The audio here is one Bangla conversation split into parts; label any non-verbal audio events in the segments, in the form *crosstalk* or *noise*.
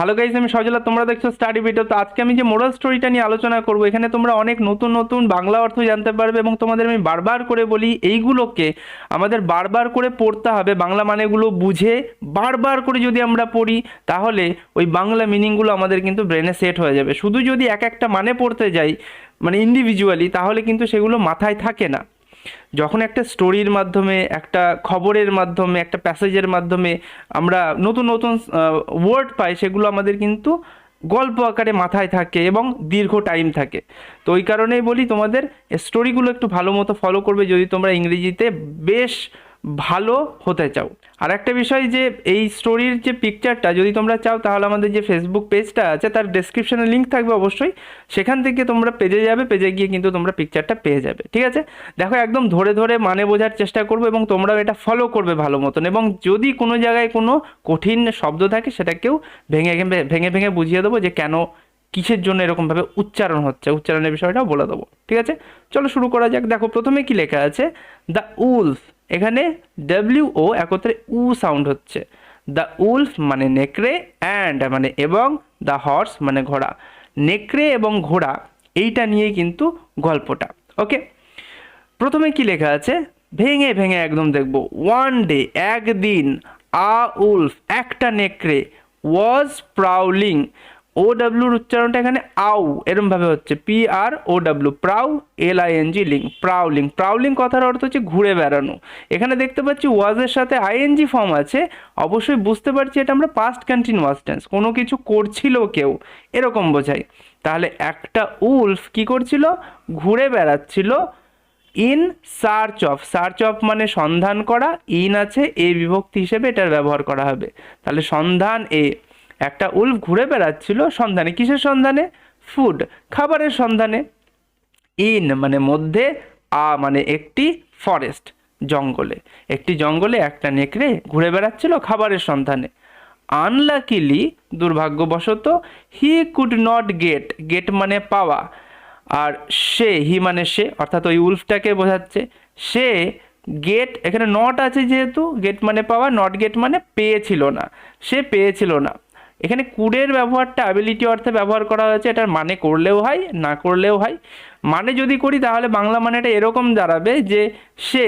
হ্যালো গাইজ আমি সজলা, তোমরা দেখছ স্টাডি ভিডিও তো আজকে আমি যে মোরাল স্টোরিটা নিয়ে আলোচনা করব, এখানে তোমরা অনেক নতুন নতুন বাংলা অর্থ জানতে পারবে এবং তোমাদের আমি বারবার করে বলি, এইগুলোকে আমাদের বারবার করে পড়তে হবে। বাংলা মানেগুলো বুঝে বারবার করে যদি আমরা পড়ি, তাহলে ওই বাংলা মিনিংগুলো আমাদের কিন্তু ব্রেনে সেট হয়ে যাবে। শুধু যদি এক একটা মানে পড়তে যাই মানে ইন্ডিভিজুয়ালি তাহলে কিন্তু সেগুলো মাথায় থাকে না। যখন একটা স্টোরির মাধ্যমে, একটা খবরের মাধ্যমে, একটা প্যাসেজের মাধ্যমে আমরা নতুন নতুন ওয়ার্ড পাই, সেগুলো আমাদের কিন্তু গল্প আকারে মাথায় থাকে এবং দীর্ঘ টাইম থাকে। তো ওই কারণেই বলি তোমাদের স্টোরিগুলো একটু ভালো মতো ফলো করবে যদি তোমরা ইংরেজিতে বেশ ভালো হতে চাও। আর একটা বিষয় যে, এই স্টোরির যে পিকচারটা যদি তোমরা চাও তাহলে আমাদের যে ফেসবুক পেজটা আছে, তার ডেসক্রিপশনে লিঙ্ক থাকবে অবশ্যই। সেখান থেকে তোমরা পেজে যাবে পেজে গিয়ে কিন্তু তোমরা পিকচারটা পেয়ে যাবে, ঠিক আছে? দেখো, একদম ধরে ধরে মানে বোঝার চেষ্টা করবে এবং তোমরাও এটা ফলো করবে ভালো মতন এবং যদি কোনো জায়গায় কোনো কঠিন শব্দ থাকে, সেটাকেও ভেঙে ভেঙে ভেঙে বুঝিয়ে দেবো যে কেন কিসের জন্য এরকমভাবে উচ্চারণ হচ্ছে। উচ্চারণের বিষয়টাও বলে দেবো, ঠিক আছে? চলো শুরু করা যাক। দেখো, প্রথমে কি লেখা আছে? দ্য উলফ এখানে ডাব্লিউ ও একত্রে উ সাউন্ড হচ্ছে। দ্য উলফ মানে নেকড়ে অ্যান্ড মানে এবং দ্য হর্স মানে ঘোড়া। নেকড়ে এবং ঘোড়া, এইটা নিয়েই কিন্তু গল্পটা ওকে প্রথমে কি লেখা আছে? ভেঙে ভেঙে একদম দেখব। ওয়ান ডে একদিন আ উলফ একটা নেকড়ে ওয়াজ প্রাউলিং ও ডাব্লুর উচ্চারণটা এখানে আউ এরমভাবে হচ্ছে P R O W prow L I N G ling prowling prowling কথার অর্থ হচ্ছে ঘুরে বেড়ানো। এখানে দেখতে পাচ্ছি ওয়াজের সাথে আইএনজি ফর্ম আছে, অবশ্যই বুঝতে পারছি এটা আমরা পাস্ট কন্টিনিউয়াস টেন্স কোনো কিছু করছিল কেউ, এরকম বোঝাই তাহলে একটা উলফ কি করছিল? ঘুরে বেড়াচ্ছিল in search of search of মানে সন্ধান করা ইন আছে, এ বিভক্তি হিসেবে এটার ব্যবহার করা হবে। তাহলে সন্ধান এ একটা উল্ফ ঘুরে বেড়াচ্ছিল সন্ধানে। কিসের সন্ধানে? ফুড, খাবারের সন্ধানে। ইন মানে মধ্যে, আ মানে একটি ফরেস্ট, জঙ্গলে। একটি জঙ্গলে একটা নেকড়ে ঘুরে বেড়াচ্ছিল খাবারের সন্ধানে। আনলাকিলি দুর্ভাগ্যবশত, he could not get get মানে পাওয়া। আর সে, হি মানে সে, অর্থাৎ ওই উলফটাকে বোঝাচ্ছে। সে, গেট, এখানে নট আছে যেহেতু, গেট মানে পাওয়া, নট গেট মানে পেয়েছিল না। সে পেয়েছিল না। এখানে কুডের ব্যবহারটা অ্যাবিলিটি অর্থে ব্যবহার করা হয়েছে, এটার মানে করলেও হয়, না করলেও হয়। মানে যদি করি তাহলে বাংলা মানেটা এরকম দাঁড়াবে যে সে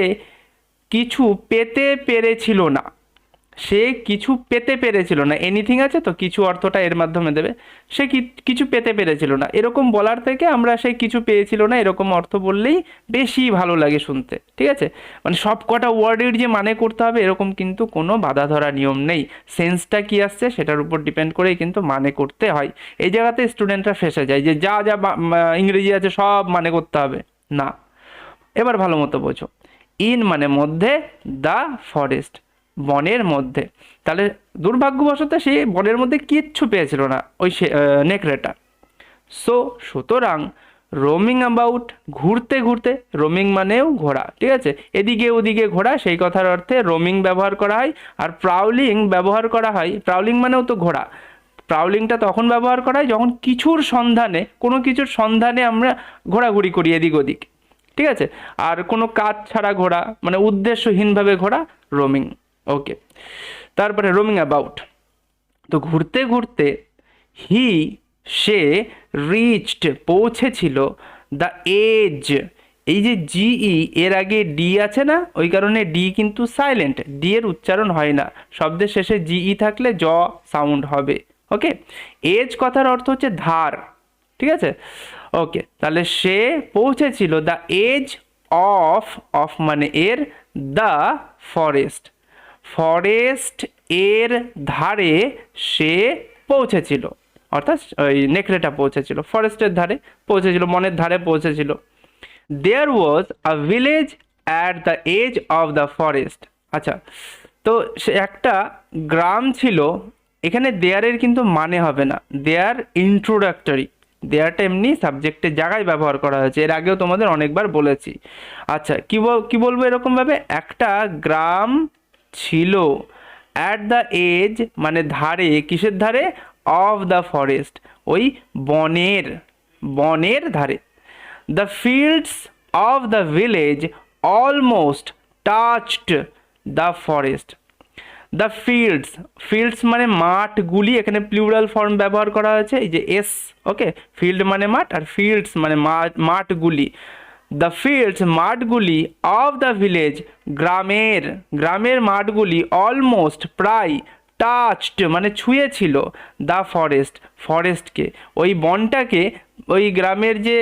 কিছু পেতে পেরেছিল না। সে কিছু পেতে পেরেছিল না। এনিথিং আছে তো? কিছু অর্থটা এর মাধ্যমে দেবে। সে কিছু পেতে পেরেছিল না। এরকম বলার থেকে আমরা সে কিছু পেয়েছিল না, এরকম অর্থ বললেই বেশি ভালো লাগে শুনতে। ঠিক আছে? মানে সব কটা ওয়ার্ডের যে মানে করতে হবে, এরকম কিন্তু কোনো বাধা ধরা নিয়ম নেই। সেন্সটা কি আসছে সেটার উপর ডিপেন্ড করেই কিন্তু মানে করতে হয়। এই জায়গাতে স্টুডেন্টরা ফেসে যায় যে যা যা ইংরেজি আছে সব মানে করতে হবে। না। এবার ভালো মতো বোঝো। ইন মানে মধ্যে দ্য ফরেস্ট বনের মধ্যে। তাহলে দুর্ভাগ্যবশত সে বনের মধ্যে কিচ্ছু পেয়েছিল না, ওই নেকড়েটা। সো সুতরাং রোমিং অ্যাবাউট ঘুরতে ঘুরতে রোমিং মানেও ঘোরা, ঠিক আছে? এদিকে ওদিকে ঘোরা, সেই কথার অর্থে রোমিং ব্যবহার করা হয়, আর প্রাউলিং ব্যবহার করা হয়। প্রাউলিং মানেও তো ঘোরা। প্রাউলিংটা তখন ব্যবহার করা হয় যখন কিছুর সন্ধানে, কোনো কিছুর সন্ধানে আমরা ঘোরাঘুরি করি এদিক ওদিক, ঠিক আছে? আর কোনো কাজ ছাড়া ঘোরা মানে উদ্দেশ্যহীনভাবে ঘোরা রোমিং ওকে তারপরে রোমিং অ্যাবাউট তো ঘুরতে ঘুরতে হি সে রিচড পৌঁছেছিল দ্য এজ এই যে জিই এর আগে ডি আছে না? ওই কারণে ডি কিন্তু সাইলেন্ট ডি এর উচ্চারণ হয় না। শব্দের শেষে জিই থাকলে জ সাউন্ড হবে। ওকে এজ কথার অর্থ হচ্ছে ধার। ঠিক আছে? ওকে তাহলে সে পৌঁছেছিল দ্য এজ অফ অফ মানে এর দ্য ফরেস্ট ফরেস্ট এর ধারে সে পৌঁছেছিল। অর্থাৎ ওই নেকড়েটা পৌঁছেছিল, ফরেস্টের ধারে পৌঁছেছিল মনের ধারে পৌঁছেছিল। There was a village at the edge of the forest আচ্ছা তো সে একটা গ্রাম ছিল, এখানে দেয়ারের কিন্তু মানে হবে না। দেয়ার ইন্ট্রোডাক্টরি দেয়ারটা এমনি সাবজেক্টের জায়গায় ব্যবহার করা হয়েছে। এর আগেও তোমাদের অনেকবার বলেছি। আচ্ছা কি বল- কি বলব এরকমভাবে? একটা গ্রাম ছিল অ্যাট দ্য এজ মানে ধারে, কিসের ধারে? অফ দ্য ফরেস্ট ওই বনের বনের ধারে। The fields of the village almost touched the forest the fields fields মানে মাঠগুলি, এখানে প্লুরাল ফর্ম ব্যবহার করা হয়েছে, এই যে এস ওকে ফিল্ড মানে মাঠ, আর ফিল্ডস মানে মাঠ মাঠগুলি। দ্য ফিল্ডস মাঠগুলি অফ দ্য ভিলেজ গ্রামের গ্রামের মাঠগুলি অলমোস্ট প্রায় টাচড মানে ছুঁয়েছিল দ্য ফরেস্ট ফরেস্টকে ওই বনটাকে, ওই গ্রামের যে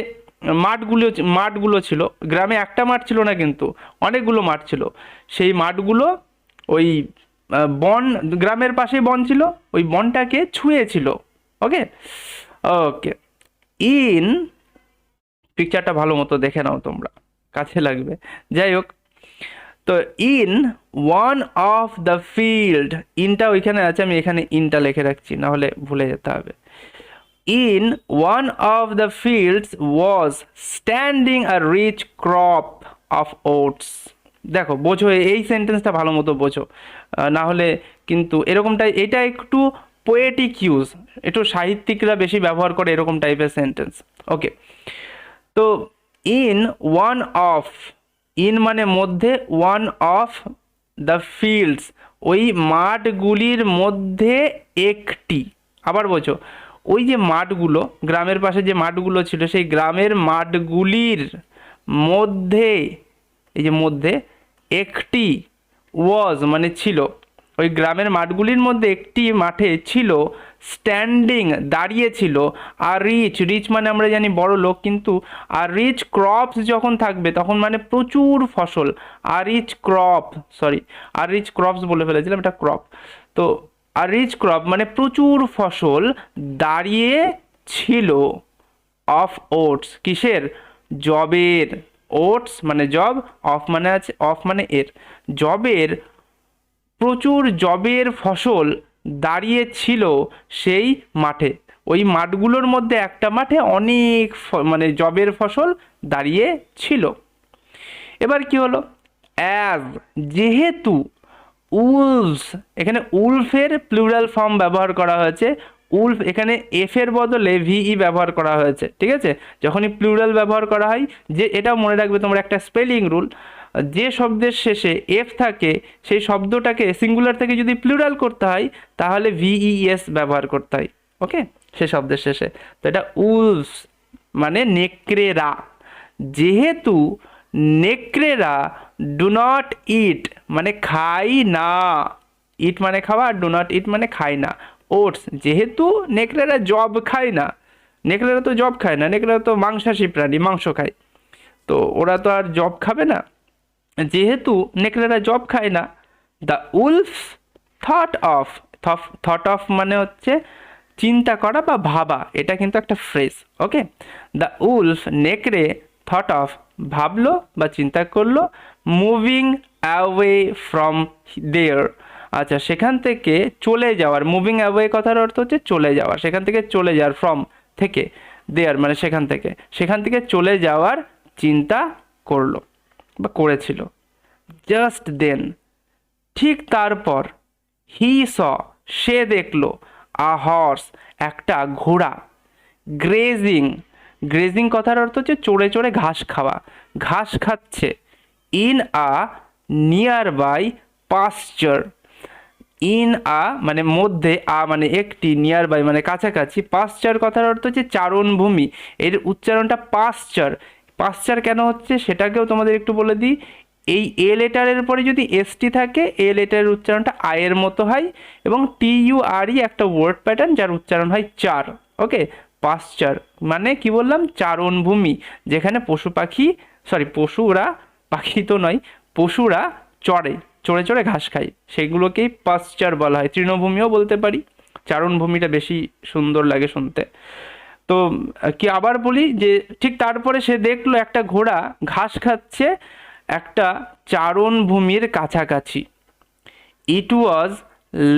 মাঠগুলো মাঠগুলো ছিল, গ্রামে একটা মাঠ ছিল না কিন্তু, অনেকগুলো মাঠ ছিল। সেই মাঠগুলো ওই বন, গ্রামের পাশেই বন ছিল, ওই বনটাকে ছুঁয়েছিল। ওকে ওকে ইন পিকচারটা ভালো মতো দেখে নাও তোমরা, কাছে লাগবে। যাই হোক, তো in one of the field ইনটা ওইখানে আছে, আমি এখানে ইনটা লিখে রাখছি, না হলে ভুলে যেতে হবে। In one of the fields was standing a rich crop of oats দেখো, বোঝো, এই সেন্টেন্সটা ভালো মতো বোঝো। না হলে কিন্তু এরকমটা এটা একটু পোয়েটিক ইউজ একটু সাহিত্যিকরা বেশি ব্যবহার করে এরকম টাইপের সেন্টেন্স ওকে তো ইন ওয়ান অফ, ইন মানে মধ্যে, ওয়ান অফ দ্য ফিল্ডস, ওই মাঠগুলির মধ্যে একটি। আবার বলছো, ওই যে মাঠগুলো, গ্রামের পাশে যে মাঠগুলো ছিল, সেই গ্রামের মাঠগুলির মধ্যে, এই যে মধ্যে একটি ওয়াজ মানে ছিল, ওই গ্রামের মাঠগুলির মধ্যে একটি মাঠে ছিল স্ট্যান্ডিং দাঁড়িয়ে ছিল, আর রিচ রিচ মানে আমরা জানি বড় লোক, কিন্তু আর রিচ ক্রপস যখন থাকবে, তখন মানে প্রচুর ফসল। আর রিচ ক্রপ সরি আর রিচ ক্রপস বলে ফেলেছিলাম, এটা ক্রপ তো আর রিচ ক্রপ মানে প্রচুর ফসল দাঁড়িয়ে ছিল অফ ওটস কিসের? জবের। ওটস মানে জব অফ মানে আছে অফ মানে এর। জবের, প্রচুর জবের ফসল দাঁড়িয়ে ছিল সেই মাঠে। ওই মাঠগুলোর মধ্যে একটা মাঠে অনেক মানে জবের ফসল দাঁড়িয়ে ছিল এবার কি হলো? অ্যাজ যেহেতু উলস, এখানে উলফের প্লুরাল ফর্ম ব্যবহার করা হয়েছে। উলফ এখানে এফের বদলে ভিই ব্যবহার করা হয়েছে, ঠিক আছে? যখনই প্লুরাল ব্যবহার করা হয়, যে, এটাও মনে রাখবে তোমরা একটা স্পেলিং রুল যে শব্দের শেষে এফ থাকে, সেই শব্দটাকে সিঙ্গুলার থেকে যদি প্লুরাল করতে হয়, তাহলে ভিইএস ব্যবহার করতে হয় ওকে সে শব্দের শেষে। তো এটা উলস মানে নেকড়েরা। যেহেতু নেকড়েরা ডু নট ইট মানে খাই না। ইট মানে খাওয়া আর ডু নট ইট মানে খায় না। ওটস যেহেতু নেকড়েরা জব খায় না, নেকড়েরা তো জব খায় না, নেকড়েরা তো মাংসাশী প্রাণী, মাংস খায়। তো ওরা তো আর জব খাবে না। যেহেতু নেকড়েরা জব খায় না the wolf thought of thought of মানে হচ্ছে চিন্তা করা বা ভাবা, এটা কিন্তু একটা ফ্রেজ ওকে দ্য উলফ নেকড়ে থট অফ ভাবলো বা চিন্তা করল মুভিং অ্যাওয়ে ফ্রম দেয়ার আচ্ছা সেখান থেকে চলে যাওয়ার মুভিং অ্যাওয়ে কথার অর্থ হচ্ছে চলে যাওয়া সেখান থেকে চলে যাওয়ার ফ্রম থেকে দেয়ার মানে সেখান থেকে সেখান থেকে চলে যাওয়ার চিন্তা করল। বা করেছিল। জাস্ট দেন ঠিক তারপর হি স সে দেখল আ হর্স একটা ঘোড়া। গ্রেজিং গ্রেজিং কথার অর্থ হচ্ছে চড়ে চড়ে ঘাস খাওয়া। ঘাস খাচ্ছে in a nearby pasture in a মানে মধ্যে আ মানে একটি নিয়ার বাই মানে কাছাকাছি। পাশ্চার কথার অর্থ হচ্ছে চারণভূমি। এর উচ্চারণটা পাশ্চার পাশ্চার কেন হচ্ছে সেটাকেও তোমাদের একটু বলে দিই। এই এ লেটারের পরে যদি এসটি থাকে এ লেটারের উচ্চারণটা আয়ের মতো হয় এবং টি ইউ আর ই একটা ওয়ার্ড প্যাটার্ন যার উচ্চারণ হয় চার ওকে পাশ্চার মানে কি বললাম? চারণভূমি, যেখানে পশু পাখি সরি পশুরা, পাখি তো নয়, পশুরা চড়ে চড়ে চড়ে ঘাস খায়। সেগুলোকেই পাশ্চার বলা হয়। তৃণভূমিও বলতে পারি। চারণভূমিটা বেশি সুন্দর লাগে শুনতে। তো কি আবার বলি যে ঠিক তারপরে সে দেখল একটা ঘোড়া ঘাস খাচ্ছে একটা চারণভূমির কাছাকাছি। It was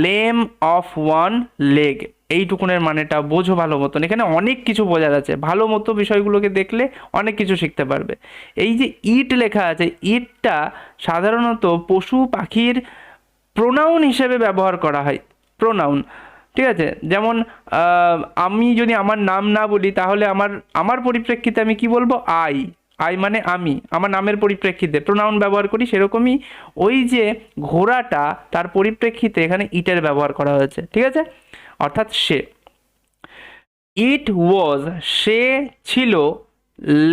lame of one leg এইটুকুনের মানেটা বোঝো ভালো মতন। এখানে অনেক কিছু বোঝার আছে ভালো মতো বিষয়গুলোকে দেখলে অনেক কিছু শিখতে পারবে। এই যে ইট লেখা আছে ইটটা সাধারণত পশু পাখির প্রোনাউন হিসেবে ব্যবহার করা হয়। প্রোনাউন ঠিক আছে? যেমন আমি যদি আমার নাম না বলি, তাহলে আমার আমার পরিপ্রেক্ষিতে আমি কি বলব? আই। আই মানে আমি। আমার নামের পরিপ্রেক্ষিতে। প্রোনাউন ব্যবহার করি সেরকমই। ওই যে ঘোড়াটা, তার পরিপ্রেক্ষিতে এখানে ইটের ব্যবহার করা হয়েছে। ঠিক আছে? অর্থাৎ সে। ইট ওয়াজ, সে ছিল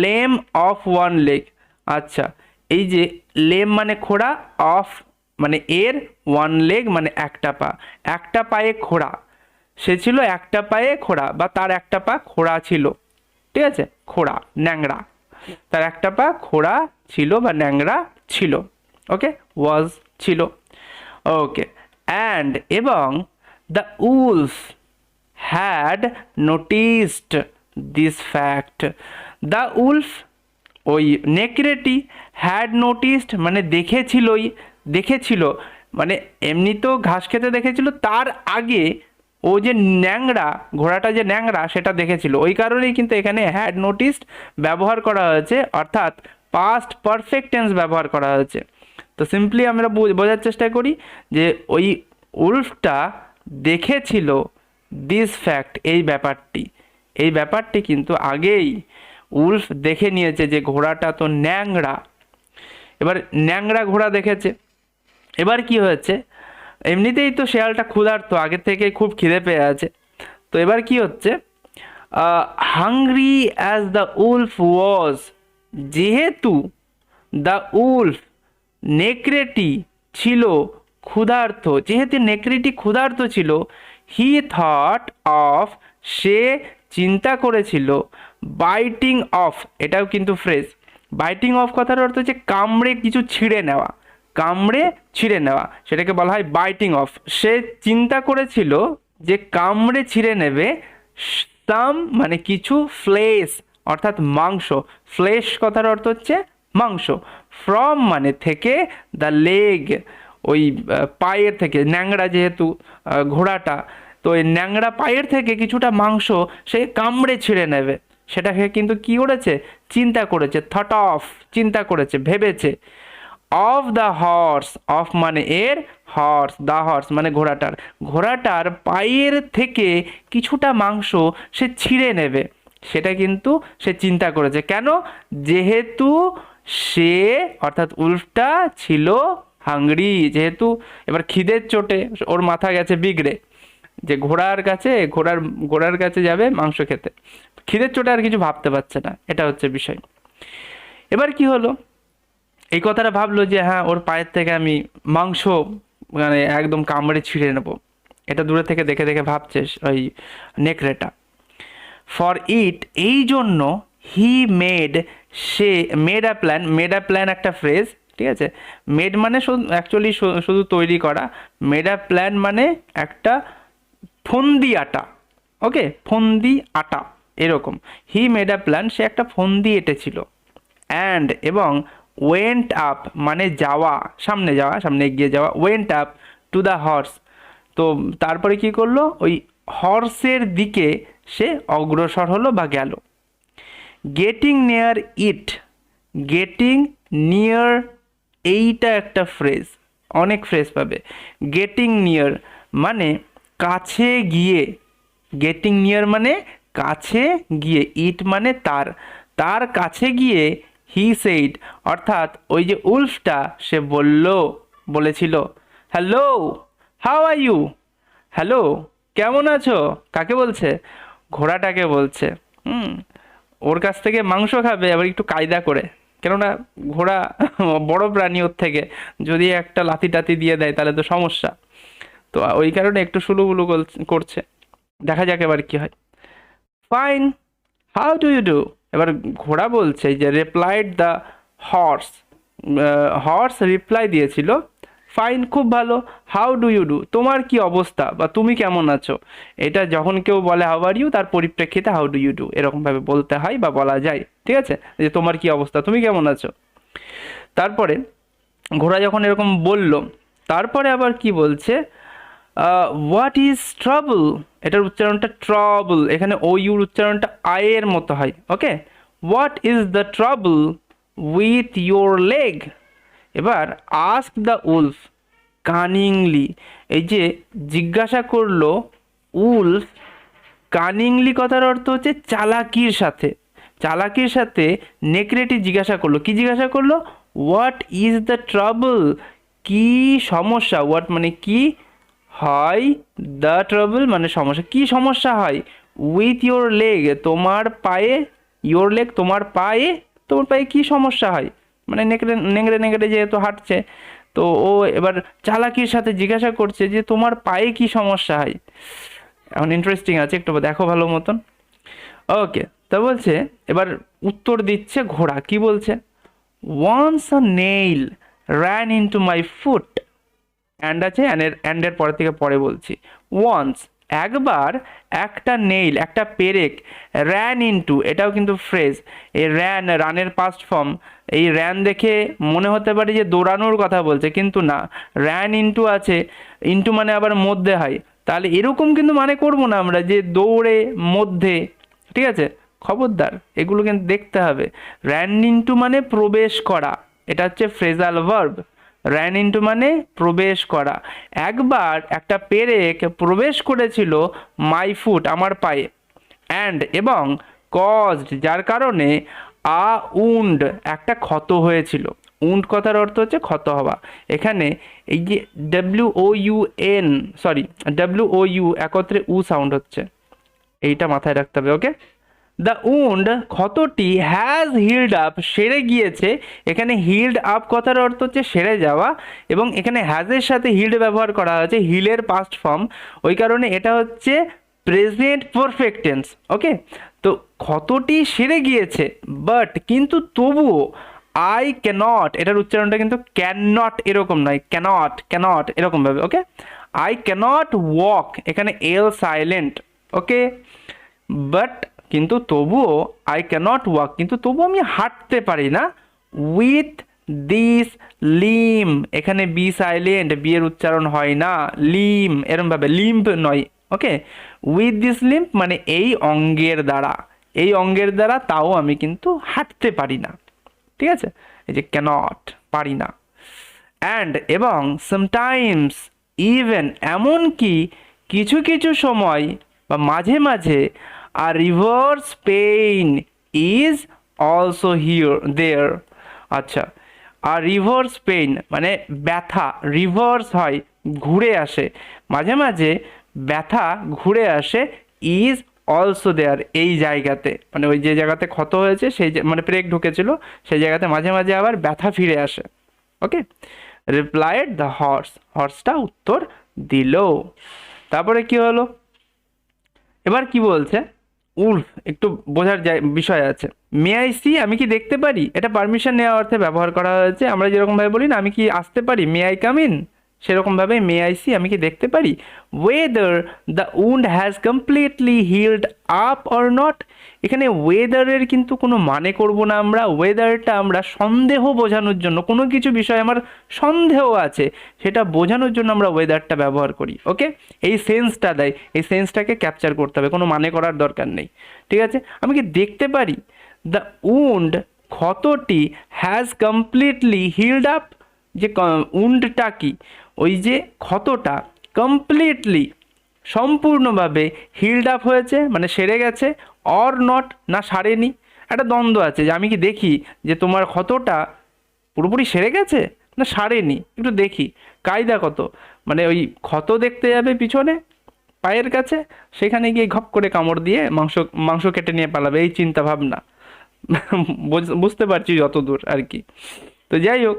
লেম অফ ওয়ান লেগ। আচ্ছা এই যে লেম মানে খোড়া অফ মানে এর, ওয়ান লেগ মানে একটা পা। একটা পায়ে খোড়া সে ছিল একটা পায়ে খোড়া বা তার একটা পা খোড়া ছিল। ঠিক আছে? খোড়া ন্যাংরা তার একটা পা খোড়া ছিল বা ন্যাংরা ছিল। ওকে? ওয়াজ ছিল। ওকে। অ্যান্ড এবং the wolf had noticed this fact the wolf ওই নেকড়েটি হ্যাড নোটিসড মানে দেখেছিলই, দেখেছিল। মানে এমনি তো ঘাস খেতে দেখেছিল। তার আগে ও যে ন্যাংরা ঘোড়াটা যে ন্যাংরা সেটা দেখেছিল। ওই কারণেই কিন্তু এখানে হ্যাড নোটিসড ব্যবহার করা হয়েছে, অর্থাৎ পাস্ট পারফেক্ট টেন্স ব্যবহার করা হয়েছে। তো সিম্পলি আমরা বোঝার চেষ্টা করি যে ওই উল্ফটা দেখেছিল দিস ফ্যাক্ট এই ব্যাপারটি। এই ব্যাপারটি কিন্তু আগেই উল্ফ দেখে নিয়েছে যে ঘোড়াটা তো ন্যাংরা এবার ন্যাংরা ঘোড়া দেখেছে। এবার কি হয়েছে? এমনিতেই তো শেয়ালটা ক্ষুধার্ত, আগে থেকে খুব খিদে পেয়ে আছে। তো এবার কি হচ্ছে? Hungry as the wolf was যেহেতু দ্য উলফ নেকড়েটি ছিল ক্ষুধার্ত, যেহেতু নেকড়েটি ক্ষুধার্ত ছিল হি থট অফ সে চিন্তা করেছিল বাইটিং অফ এটাও কিন্তু ফ্রেশ বাইটিং অফ কথার অর্থ হচ্ছে কামড়ে কিছু ছিঁড়ে নেওয়া। কামড়ে ছিঁড়ে নেওয়া। সেটাকে বলা হয় বাইটিং অফ সে চিন্তা করেছিল যে কামড়ে ছিঁড়ে নেবে সাম মানে কিছু ফ্লেশ অর্থাৎ মাংস। ফ্লেশ কথার অর্থ হচ্ছে মাংস। ফ্রম মানে থেকে দ্য লেগ ওই পায়ের থেকে ন্যাংরা যেহেতু ঘোড়াটা। তো ওই ন্যাংরা পায়ের থেকে কিছুটা মাংস সে কামড়ে ছিঁড়ে নেবে। সেটাকে কিন্তু কি করেছে? চিন্তা করেছে থট অফ চিন্তা করেছে, ভেবেছে। অফ দ্য হর্স অফ মানে এর হর্স দ্য হর্স মানে ঘোড়াটার। ঘোড়াটার পায়ের থেকে কিছুটা মাংস সে ছিঁড়ে নেবে। সেটা কিন্তু সে চিন্তা করেছে। কেন? যেহেতু সে, অর্থাৎ উল্ফটা ছিল হাংরি, যেহেতু এবার খিদের চোটে ওর মাথা গেছে বিগড়ে। যে ঘোড়ার কাছে, ঘোড়ার ঘোড়ার কাছে যাবে মাংস খেতে। খিদের চোটে আর কিছু ভাবতে পারছে না। এটা হচ্ছে বিষয়। এবার কি হলো? এই কথাটা ভাবলো যে হ্যাঁ ওর পায়ের থেকে আমি মাংস মানে একদম কামড়ে ছিঁড়ে নেব। এটা দূরে থেকে দেখে দেখে ভাবছে ওই নেকড়েটা। ফর ইট এই জন্য he made say made a plan made a plan একটা ফ্রেজ ঠিক আছে? মেড মানে অ্যাকচুয়ালি শুধু তৈরি করা। মেড আ প্ল্যান মানে একটা ফন্দি আটা, ওকে? ফন্দি আটা, এরকম। হি মেড আ প্ল্যান সে একটা ফন্দি এঁটেছিল। অ্যান্ড এবং ওয়েন্ট আপ মানে যাওয়া, সামনে যাওয়া, সামনে এগিয়ে যাওয়া went up to the horse তো তারপরে কি করল? ওই হর্সের দিকে সে অগ্রসর হলো বা গেল। Getting near it getting near এইটা একটা ফ্রেজ অনেক ফ্রেজ পাবে। গেটিং নিয়ার মানে কাছে গিয়ে গেটিং নিয়ার মানে কাছে গিয়ে ইট মানে তার। তার কাছে গিয়ে হি সেইড অর্থাৎ ওই যে উলফটা সে বলল, বলেছিল hello how are you hello কেমন আছো? কাকে বলছে? ঘোড়াটাকে বলছে, হুম, ওর কাছ থেকে মাংস খাবে, আবার একটু কায়দা করে। কেননা ঘোড়া *laughs* বড় প্রাণী ওর থেকে, যদি একটা লাথি টাতি দিয়ে দেয়, তাহলে তো সমস্যা। তো ওই কারণে একটু সুলুবুলু গল- করছে। দেখা যাক এবার কি হয়। Fine how do you do এবার ঘোড়া বলছে যে replied the horse horse reply দিয়েছিল ফাইন খুব ভালো। হাউ ডু ইউ ডু তোমার কি অবস্থা? বা তুমি কেমন আছো? এটা যখন কেউ বলে হাউ আর ইউ তার পরিপ্রেক্ষিতে হাউ ডু ইউ ডু এরকমভাবে বলতে হয় বা বলা যায়। ঠিক আছে? যে তোমার কি অবস্থা? তুমি কেমন আছো? তারপরে ঘোড়া যখন এরকম বলল, তারপরে আবার কি বলছে? হোয়াট ইজ ট্রাবল এটার উচ্চারণটা ট্রাবল এখানে ও ইউর উচ্চারণটা আয়ের মতো হয় okay what is the trouble with your leg এবার আস্ক দ্য উলফ কানিংলি এই যে জিজ্ঞাসা করল উলফ কানিংলি কথার অর্থ হচ্ছে চালাকির সাথে চালাকির সাথে নেকড়েটি জিজ্ঞাসা করল, কি জিজ্ঞাসা করল? হোয়াট ইজ দ্য ট্রাবল কি সমস্যা? হোয়াট মানে কি? হয় দ্য ট্রাবল মানে সমস্যা। কি সমস্যা হয়? উইথ ইয়োর লেগ তোমার পায়ে ইয়োর লেগ তোমার পায়ে তোমার পায়ে কি সমস্যা হয়? মানে নেকড়ে নেংড়ে নেংড়ে যেহেতু হাঁটছে, তো ও এবার চালাকির সাথে জিজ্ঞাসা করছে যে তোমার পায়ে কি সমস্যা হয়? এখন ইন্টারেস্টিং আছে, একটু দেখো ভালো মতন। ওকে তা বলছে, এবার উত্তর দিচ্ছে ঘোড়া। কি বলছে? Once a nail ran into my foot and আছে অ্যান্ডের অ্যান্ডের পরে থেকে পরে বলছি। ওয়ান্স একবার একটা নেইল একটা পেরেক র্যান ইনটু এটাও কিন্তু ফ্রেজ এই র্যান রানের পাস্ট ফর্ম এই র্যান দেখে মনে হতে পারে যে দৌড়ানোর কথা বলছে, কিন্তু না র্যান ইনটু আছে ইনটু মানে আবার মধ্যে হয়। তাহলে এরকম কিন্তু মানে করব না আমরা, যে দৌড়ে মধ্যে, ঠিক আছে? খবরদার, এগুলো কিন্তু দেখতে হবে। র্যান ইনটু মানে প্রবেশ করা, এটা হচ্ছে ফ্রেজাল ভার্ব র্যান ইনটু মানে প্রবেশ করা। একবার একটা পেরেক প্রবেশ করেছিল মাই ফুট আমার পায়ে। অ্যান্ড এবং কজড যার কারণে আ উন্ড একটা ক্ষত হয়েছিল। উন্ড কথার অর্থ হচ্ছে ক্ষত হওয়া। এখানে এই যে W O U N sorry W O U একত্রে উ সাউন্ড হচ্ছে। এইটা মাথায় রাখতে হবে ওকে দ্য উন্ড ক্ষতটি হ্যাজ হিল্ড আপ সেরে গিয়েছে। এখানে হিল্ড আপ কথার অর্থ হচ্ছে সেরে যাওয়া এবং এখানে হ্যাজের সাথে হিল্ড ব্যবহার করা হয়েছে হিলের পাস্ট ফর্ম ওই কারণে এটা হচ্ছে প্রেজেন্ট পারফেক্টেন্স ওকে তো ক্ষতটি সেরে গিয়েছে বাট কিন্তু তবুও আই ক্যানট এটার উচ্চারণটা কিন্তু ক্যান নট এরকম নয় ক্যানট ক্যানট এরকমভাবে ওকে আই ক্যানট ওয়াক এখানে এল সাইলেন্ট ওকে বাট কিন্তু তবুও আই ক্যানট ওয়াক কিন্তু তবুও আমি হাঁটতে পারি না। উইথ দিস লিম এখানে বি সাইলেন্ট বি এর উচ্চারণ হয় না। লিম এরমভাবে লিম্প নয় ওকে উইথ দিস লিম্প মানে এই অঙ্গের দ্বারা, এই অঙ্গের দ্বারা তাও আমি কিন্তু হাঁটতে পারি না, ঠিক আছে? এই যে ক্যানট পারি না। অ্যান্ড এবং সামটাইমস ইভেন এমনকি কিছু কিছু সময় বা মাঝে মাঝে আর rivers pain is also here there আচ্ছা আর রিভার্স পেইন মানে ব্যথা রিভার্স হয়, ঘুরে আসে। মাঝে মাঝে ব্যথা ঘুরে আসে ইজ অলসো দেয়ার এই জায়গাতে। মানে ওই যে জায়গাতে ক্ষত হয়েছে, সেই মানে প্রেক ঢুকেছিল, সেই জায়গাতে মাঝে মাঝে আবার ব্যথা ফিরে আসে। ওকে? রিপ্লাইড দ্য হর্স হর্সটা উত্তর দিল। তারপরে কি হলো? এবার কি বলছে? উল্ফ একটু বোঝার বিষয় আছে। মে আই সি আমি কি দেখতে পারি? এটা পারমিশন নেওয়া অর্থে ব্যবহার করা হয়েছে। আমরা যেরকমভাবে বলি না, আমি কি আসতে পারি? মে আই কাম ইন সেরকমভাবে মে আই সি আমি কি দেখতে পারি? Whether the wound has completely healed up or not এখানে ওয়েদারের কিন্তু কোনো মানে করব না আমরা ওয়েদারটা আমরা সন্দেহ বোঝানোর জন্য, কোনো কিছু বিষয়ে আমার সন্দেহ আছে, সেটা বোঝানোর জন্য আমরা ওয়েদারটা ব্যবহার করি ওকে এই সেন্সটা দেয়, এই সেন্সটাকে ক্যাপচার করতে হবে, কোনো মানে করার দরকার নেই, ঠিক আছে? আমি কি দেখতে পারি? দ্য উন্ড ক্ষতটি হ্যাজ কমপ্লিটলি হিল্ড আপ যে উন্ডটা কি? ওই যে ক্ষতটা কমপ্লিটলি সম্পূর্ণভাবে হিলড আপ হয়েছে মানে সেরে গেছে অর নট না সারেনি। একটা দ্বন্দ্ব আছে যে আমি কি দেখি যে তোমার ক্ষতটা পুরোপুরি সেরে গেছে না সারেনি? একটু দেখি। কায়দা কত? মানে ওই ক্ষত দেখতে যাবে পিছনে, পায়ের কাছে, সেখানে গিয়ে ঘপ করে কামড় দিয়ে মাংস মাংস কেটে নিয়ে পালাবে, এই চিন্তা ভাবনা *laughs* বুঝ- বুঝতে পারছি যত দূর আর কি। তো যাই হোক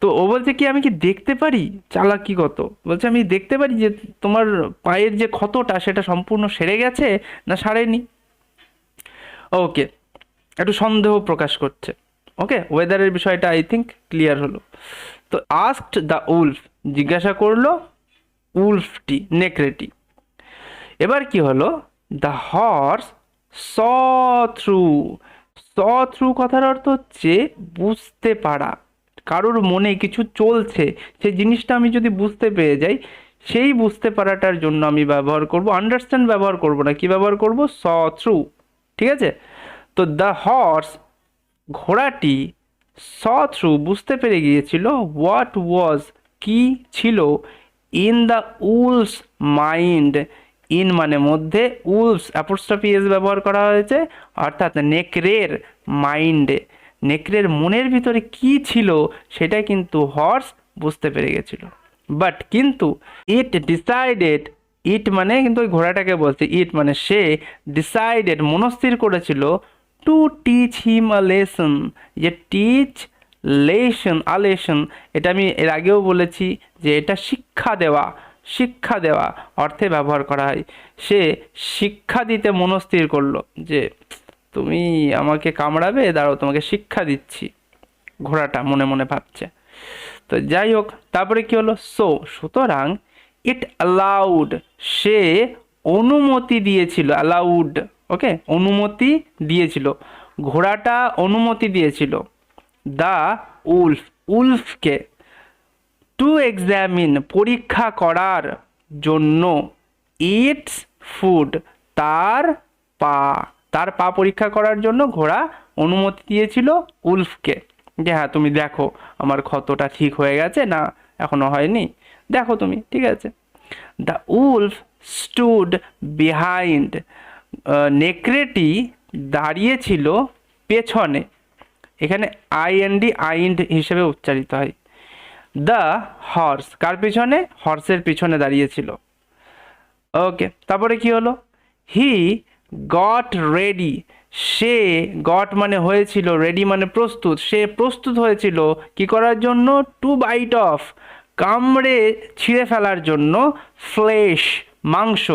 তো ও বলছে কি, আমি কি দেখতে পারি? চালাকি কত বলছে, আমি দেখতে পারি যে তোমার পায়ের যে ক্ষতটা, সেটা সম্পূর্ণ সেরে গেছে না সারেনি? ওকে একটু সন্দেহ প্রকাশ করছে। ওকে ওয়েদারের বিষয়টা আই থিঙ্ক ক্লিয়ার হলো। তো আস্কড দ্য উলফ জিজ্ঞাসা করল উলফটি নেকড়েটি। এবার কি হলো? The horse saw through saw through কথার অর্থ হচ্ছে বুঝতে পারা। কারোর মনে কিছু চলছে সেই জিনিসটা আমি যদি বুঝতে পেরে যাই, সেই বুঝতে পারাটার জন্য আমি ব্যবহার করব আন্ডারস্ট্যান্ড ব্যবহার করব না। কি ব্যবহার করব? স থ্রু ঠিক আছে? তো দ্য হর্স ঘোড়াটি স থ্রু বুঝতে পেরে গিয়েছিল হোয়াট ওয়াজ কি ছিল in the wolf's mind in মানে মধ্যে উলস অ্যাপোস্ট্রফি এস ব্যবহার করা হয়েছে, অর্থাৎ নেকড়ের মাইন্ডে নেকড়ের মনের ভিতরে কি ছিল সেটা কিন্তু হর্স বুঝতে পেরে গেছিল। বাট কিন্তু ইট ডিসাইডেড ইট মানে কিন্তু ওই ঘোড়াটাকে বলছে ইট মানে সে ডিসাইডেড মনস্থির করেছিল to teach him a lesson যে টিচ লেসন আ লেসন এটা আমি এর আগেও বলেছি যে এটা শিক্ষা দেওয়া শিক্ষা দেওয়া অর্থে ব্যবহার করা হয়। সে শিক্ষা দিতে মনস্থির করল যে তুমি আমাকে কামড়াবে, দাঁড়াও, তোমাকে শিক্ষা দিচ্ছি। ঘোড়াটা মনে মনে ভাবছে। তো যাই হোক, তারপরে কি হলো? সো সুতরাং ইট অ্যালাউড সে অনুমতি দিয়েছিল অ্যালাউড ওকে অনুমতি দিয়েছিল। ঘোড়াটা অনুমতি দিয়েছিল। দ্য উলফ উলফকে টু এক্সামিন পরীক্ষা করার জন্য ইটস ফুড তার পা। তার পা পরীক্ষা করার জন্য ঘোড়া অনুমতি দিয়েছিল উলফকে। যে হ্যাঁ তুমি দেখো, আমার ক্ষতটা ঠিক হয়ে গেছে না এখনও হয়নি। দেখো তুমি, ঠিক আছে। দ্য উলফ স্টুড বিহাইন্ড নেকড়েটি দাঁড়িয়েছিল পেছনে। এখানে আইএনডি আইন্ড হিসেবে উচ্চারিত হয়। দ্য হর্স, কার পিছনে? হর্সের পিছনে দাঁড়িয়েছিল। ওকে, তারপরে কি হলো? হি গট রেডি সে গট মানে হয়েছিল রেডি মানে প্রস্তুত। সে প্রস্তুত হয়েছিল কি করার জন্য? টু বাইট অফ কামড়ে ছিঁড়ে ফেলার জন্য ফ্লেশ মাংস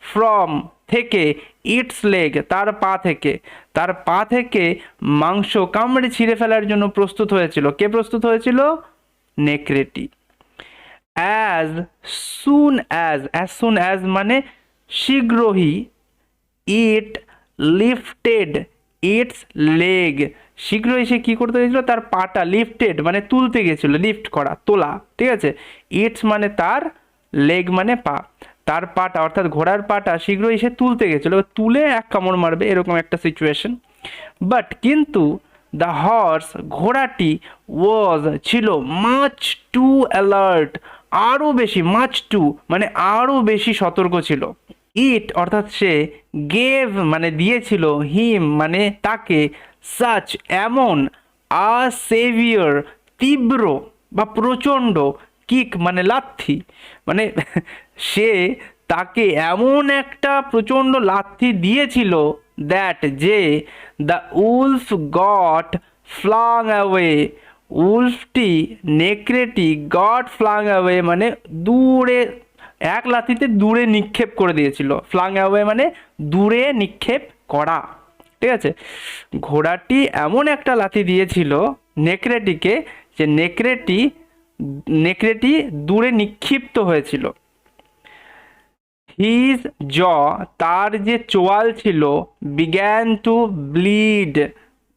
ফ্রম থেকে ইটস লেগ তার পা থেকে। তার পা থেকে মাংস কামড়ে ছিঁড়ে ফেলার জন্য প্রস্তুত হয়েছিল। কে প্রস্তুত হয়েছিল? নেকড়েটি। As soon as as soon as মানে শীঘ্রই ইট লিফটেড ইটস লেগ। শীঘ্রই সে কী করতে গেছিল? তার পাটা লিফটেড মানে তুলতে গেছিল, লিফট করা, তোলা, ঠিক আছে? ইটস মানে তার লেগ মানে পা। তার পাটা, অর্থাৎ ঘোড়ার পাটা, শীঘ্রই সে তুলতে গেছিল। তুলে এক কামড় মারবে, এরকম একটা সিচুয়েশন বাট কিন্তু দ্য হর্স ঘোড়াটি ওয়াজ ছিল মাচ টু অ্যালার্ট আরও বেশি মাচ টু মানে আরও বেশি সতর্ক ছিল। ইট অর্থাৎ সে গেভ মানে দিয়েছিল হিম মানে তাকে সাচ এমন আ সেভিয়র তীব্র, বা প্রচণ্ড কিক মানে লাথি। মানে *laughs* সে তাকে এমন একটা প্রচণ্ড লাথি দিয়েছিল দ্যাট যে the wolf got flung away উলফটি নেকড়েটি গট ফ্লাং অ্যাওয়ে মানে দূরে এক লাথিতে দূরে নিক্ষেপ করে দিয়েছিল। ফ্লাং অ্যাওয়ে মানে দূরে নিক্ষেপ করা। ঠিক আছে? ঘোড়াটি এমন একটা লাথি দিয়েছিল নেকড়েটিকে যে নেকড়েটি নেকড়েটি দূরে নিক্ষিপ্ত হয়েছিল। হিজ জ তার যে চোয়াল ছিল বিগ্যান টু ব্লিড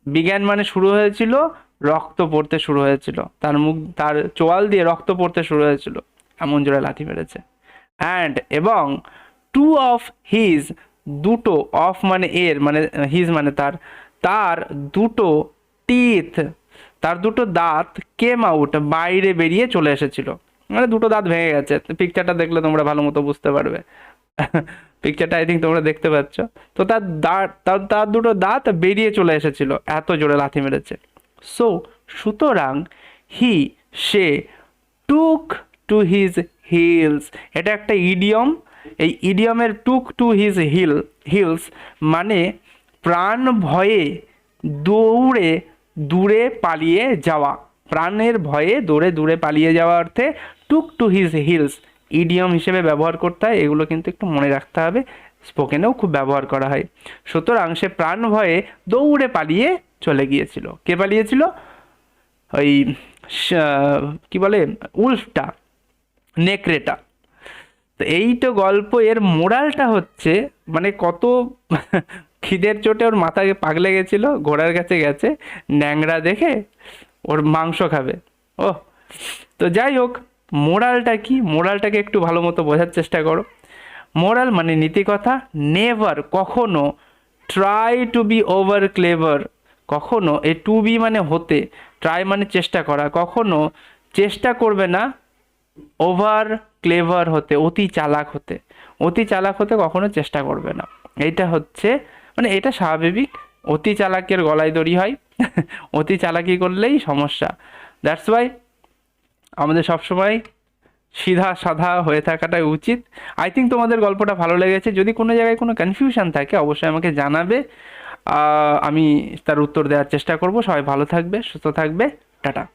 বিজ্ঞান মানে শুরু হয়েছিল, রক্ত পড়তে শুরু হয়েছিল। তার মুখ, তার চোয়াল দিয়ে রক্ত পড়তে শুরু হয়েছিল। এমন জোরে লাথি মেরেছে। অ্যান্ড এবং টু অফ হিজ দুটো অফ মানে এর মানে হিজ মানে তার তার দুটো টিথ তার দুটো দাঁত কেম আউট বাইরে বেরিয়ে চলে এসেছিল। মানে দুটো দাঁত ভেঙে গেছে। পিকচারটা দেখলে তোমরা ভালো মতো বুঝতে পারবে। পিকচারটা আই থিঙ্ক তোমরা দেখতে পাচ্ছ। তো তার দাঁত, তার তার দুটো দাঁত বেরিয়ে চলে এসেছিল। এত জোরে লাথি মেরেছে। সো সুতরাং হি সে টুক টু হিজ হিলস এটা একটা ইডিয়ম এই ইডিয়মের took to his heel heels মানে প্রাণ ভয়ে দৌড়ে দূরে পালিয়ে যাওয়া। প্রাণের ভয়ে দৌড়ে দূরে পালিয়ে যাওয়া অর্থে took to his heels idiom হিসেবে ব্যবহার করতে হয়, এগুলো কিন্তু একটু মনে রাখতে হবে স্পোকেনেও খুব ব্যবহার করা হয়। সুতরাং সে প্রাণ ভয়ে দৌড়ে পালিয়ে চলে গিয়েছিল। কে পালিয়েছিল? ওই কি বলে, উল্ফটা। নেকড়েটা। তো এই তো গল্প এর মোরালটা হচ্ছে মানে কত *laughs* খিদের চোটে ওর মাথায় পাগলে গেছিল, ঘোড়ার কাছে গেছে ন্যাংরা দেখে ওর মাংস খাবে। ও তো যাই হোক, মোরালটা কি? মোরালটাকে একটু ভালো মতো বোঝার চেষ্টা করো। মোরাল মানে নীতিকথা, নেভার কখনো try to be over clever, কখনো এই টু বি মানে হতে, ট্রাই মানে চেষ্টা করা, কখনো চেষ্টা করবে না ওভার ক্লেভার হতে, অতি চালাক হতে। অতি চালাক হতে কখনো চেষ্টা করবে না। এইটা হচ্ছে মানে এটা স্বাভাবিক। অতি চালাকের গলায় দড়ি হয়। *laughs* অতি চালাকি করলেই সমস্যা। দ্যাটস ওয়াই আমাদের সবসময় সিধা সাধা হয়ে থাকাটাই উচিত। আই থিঙ্ক তোমাদের গল্পটা ভালো লেগেছে। যদি কোনো জায়গায় কোনো কনফিউশন থাকে, অবশ্যই আমাকে জানাবে। আমি তার উত্তর দেওয়ার চেষ্টা করব। সবাই ভালো থাকবে, সুস্থ থাকবে। টাটা।